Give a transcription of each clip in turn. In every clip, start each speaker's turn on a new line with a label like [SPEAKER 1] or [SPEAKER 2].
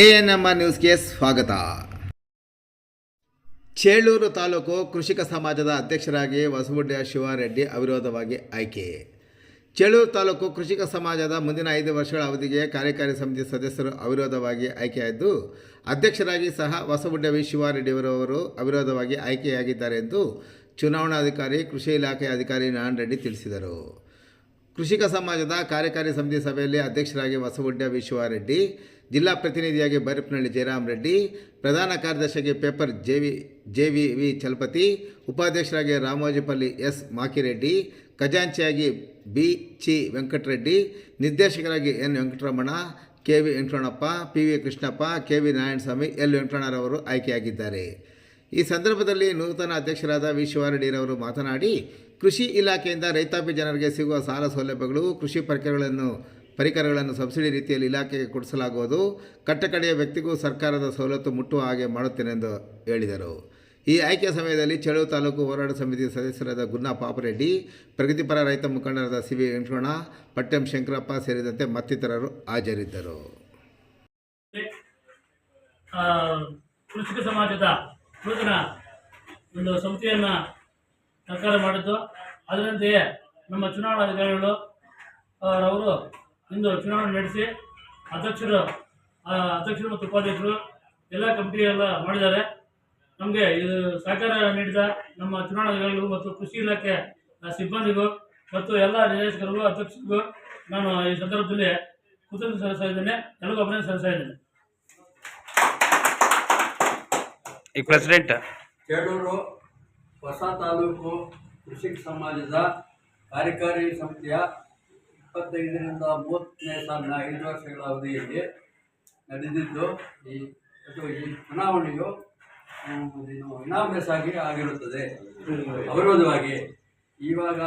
[SPEAKER 1] A N M R ನ್ಯೂಸ್ಗೆ ಸ್ವಾಗತ. ಚೇಳೂರು ತಾಲೂಕು ಕೃಷಿಕ ಸಮಾಜದ ಅಧ್ಯಕ್ಷರಾಗಿ ಹೊಸಗುಡ್ಡ ಶಿವಾರೆಡ್ಡಿ ಅವಿರೋಧವಾಗಿ ಆಯ್ಕೆ. ಚೇಳೂರು ತಾಲೂಕು ಕೃಷಿಕ ಸಮಾಜದ ಮುಂದಿನ ಐದು ವರ್ಷಗಳ ಅವಧಿಗೆ ಕಾರ್ಯಕಾರಿ ಸಮಿತಿ ಸದಸ್ಯರು ಅವಿರೋಧವಾಗಿ ಆಯ್ಕೆಯಾದ್ದು, ಅಧ್ಯಕ್ಷರಾಗಿ ಸಹ ಹೊಸಗುಡ್ಡ ಶಿವಾರೆಡ್ಡಿಯವರವರು ಅವಿರೋಧವಾಗಿ ಆಯ್ಕೆಯಾಗಿದ್ದಾರೆ ಎಂದು ಚುನಾವಣಾಧಿಕಾರಿ, ಕೃಷಿ ಇಲಾಖೆ ಅಧಿಕಾರಿ ನಾರಾಯಣ ರೆಡ್ಡಿ ತಿಳಿಸಿದರು. ಕೃಷಿಕ ಸಮಾಜದ ಕಾರ್ಯಕಾರಿ ಸಮಿತಿ ಸಭೆಯಲ್ಲಿ ಅಧ್ಯಕ್ಷರಾಗಿ ಹೊಸಗುಡ್ಡ ವಿಶ್ವಾರೆಡ್ಡಿ, ಜಿಲ್ಲಾ ಪ್ರತಿನಿಧಿಯಾಗಿ ಬೈರಪ್ಪನಹಳ್ಳಿ ಜಯರಾಮ್ ರೆಡ್ಡಿ, ಪ್ರಧಾನ ಕಾರ್ಯದರ್ಶಿಯಾಗಿ paper J V J V V Chalapathi, ಉಪಾಧ್ಯಕ್ಷರಾಗಿ ರಾಮೋಜಿಪಲ್ಲಿ ಎಸ್ ಮಾಕಿರೆಡ್ಡಿ, ಖಜಾಂಚಿಯಾಗಿ ಬಿ ಚಿ ವೆಂಕಟರೆಡ್ಡಿ, ನಿರ್ದೇಶಕರಾಗಿ N Venkataramana, K V Venkataranappa P V Krishnappa, K V Narayanaswamy, L ವೆಂಕಟಣ್ಣರವರು ಆಯ್ಕೆಯಾಗಿದ್ದಾರೆ. ಈ ಸಂದರ್ಭದಲ್ಲಿ ನೂತನ ಅಧ್ಯಕ್ಷರಾದ ವಿ. ಶಿವಾರೆಡ್ಡಿರವರು ಮಾತನಾಡಿ, ಕೃಷಿ ಇಲಾಖೆಯಿಂದ ರೈತಾಪಿ ಜನರಿಗೆ ಸಿಗುವ ಸಾಲ ಸೌಲಭ್ಯಗಳು, ಕೃಷಿ ಪರಿಕರಗಳನ್ನು ಪರಿಕರಗಳನ್ನು ಸಬ್ಸಿಡಿ ರೀತಿಯಲ್ಲಿ ಇಲಾಖೆಗೆ ಕೊಡಿಸಲಾಗುವುದು. ಕಟ್ಟಕಡೆಯ ವ್ಯಕ್ತಿಗೂ ಸರ್ಕಾರದ ಸವಲತ್ತು ಮುಟ್ಟುವ ಹಾಗೆ ಮಾಡುತ್ತೇನೆಂದು ಹೇಳಿದರು. ಈ ಆಯ್ಕೆ ಸಮಯದಲ್ಲಿ ಚೇಳು ತಾಲೂಕು ಹೋರಾಟ ಸಮಿತಿ ಸದಸ್ಯರಾದ ಗುನ್ನಾ ಪಾಪರೆಡ್ಡಿ ಪ್ರಗತಿಪರ ರೈತ ಮುಖಂಡರಾದ ಸಿ ವಿ ವೆಂಕಟಣ ಪಟ್ಟಂ ಶಂಕರಪ್ಪ ಸೇರಿದಂತೆ ಮತ್ತಿತರರು ಹಾಜರಿದ್ದರು.
[SPEAKER 2] ಕೃಷಿಕ ಸಮಾಜದ ನೂತನ ಒಂದು ಸಂಸ್ಥೆಯನ್ನ ಸರ್ಕಾರ ಮಾಡಿದ್ದು. ಅದರಂತೆಯೇ ನಮ್ಮ ಚುನಾವಣಾ ಅಧಿಕಾರಿಗಳು ಅವರು ಇಂದು ಚುನಾವಣೆ ನಡೆಸಿ ಅಧ್ಯಕ್ಷರು ಅಧ್ಯಕ್ಷರು ಮತ್ತು ಉಪಾಧ್ಯಕ್ಷರು ಎಲ್ಲ ಕಮಿಟಿ ಎಲ್ಲ ಮಾಡಿದ್ದಾರೆ. ನಮಗೆ ಇದು ಸಹಕಾರ ನೀಡಿದ ನಮ್ಮ ಚುನಾವಣಾ ಅಧಿಕಾರಿಗಳು ಮತ್ತು ಕೃಷಿ ಇಲಾಖೆ ಸಿಬ್ಬಂದಿಗೂ ಮತ್ತು ಎಲ್ಲ ನಿರ್ದೇಶಕರಿಗೂ, ಅಧ್ಯಕ್ಷರಿಗೂ ನಾನು ಈ ಸಂದರ್ಭದಲ್ಲಿ ಕೃತಜ್ಞತೆ ಸಲ್ಲಿಸಿದ್ದೇನೆ ಎಲ್ಲರಿಗೂ ಅಭಿನಂದನೆ ಸಲ್ಲಿಸ್ತಾ ಇದ್ದೇನೆ.
[SPEAKER 3] ಈಗ ಪ್ರೆಸಿಡೆಂಟ್
[SPEAKER 4] ಚೇಳೂರು ಹೊಸ ತಾಲೂಕು ಕೃಷಿಕ ಸಮಾಜದ ಕಾರ್ಯಕಾರಿ ಸಮಿತಿಯ ಇಪ್ಪತ್ತೈದರಿಂದ ಮೂವತ್ತನೇ ಸಾಲಿನ ಐದು ವರ್ಷಗಳ ಅವಧಿಯಲ್ಲಿ ನಡೆದಿದ್ದು, ಈ ಮತ್ತು ಈ ಚುನಾವಣೆಯು ಆಗಿ ಆಗಿರುತ್ತದೆ. ಅವಿರೋಧವಾಗಿ. ಇವಾಗ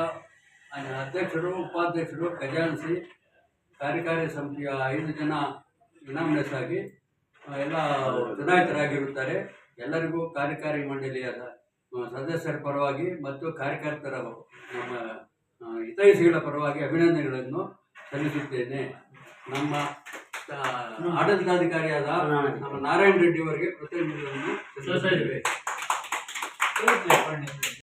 [SPEAKER 4] ಅಧ್ಯಕ್ಷರು, ಉಪಾಧ್ಯಕ್ಷರು ಖಜಾನ್ಸಿ ಕಾರ್ಯಕಾರಿ ಸಮಿತಿಯ ಐದು ಜನ ಇನಾಮಲೆಸ್ ಆಗಿ, ಎಲ್ಲ ಚುನಾಯಿತರಾಗಿರುತ್ತಾರೆ. ಎಲ್ಲರಿಗೂ ಕಾರ್ಯಕಾರಿ ಮಂಡಳಿಯಾದ ಸದಸ್ಯರ ಪರವಾಗಿ ಮತ್ತು ಕಾರ್ಯಕರ್ತರ ನಮ್ಮ ಹಿತೈಷಿಗಳ ಪರವಾಗಿ ಅಭಿನಂದನೆಗಳನ್ನು ಸಲ್ಲಿಸುತ್ತೇನೆ. ನಮ್ಮ ಆಡಳಿತಾಧಿಕಾರಿಯಾದ ನಮ್ಮ ನಾರಾಯಣ ರೆಡ್ಡಿ ಅವರಿಗೆ ಕೃತಜ್ಞತೆಗಳನ್ನು ಸಲ್ಲಿಸುತ್ತೇವೆ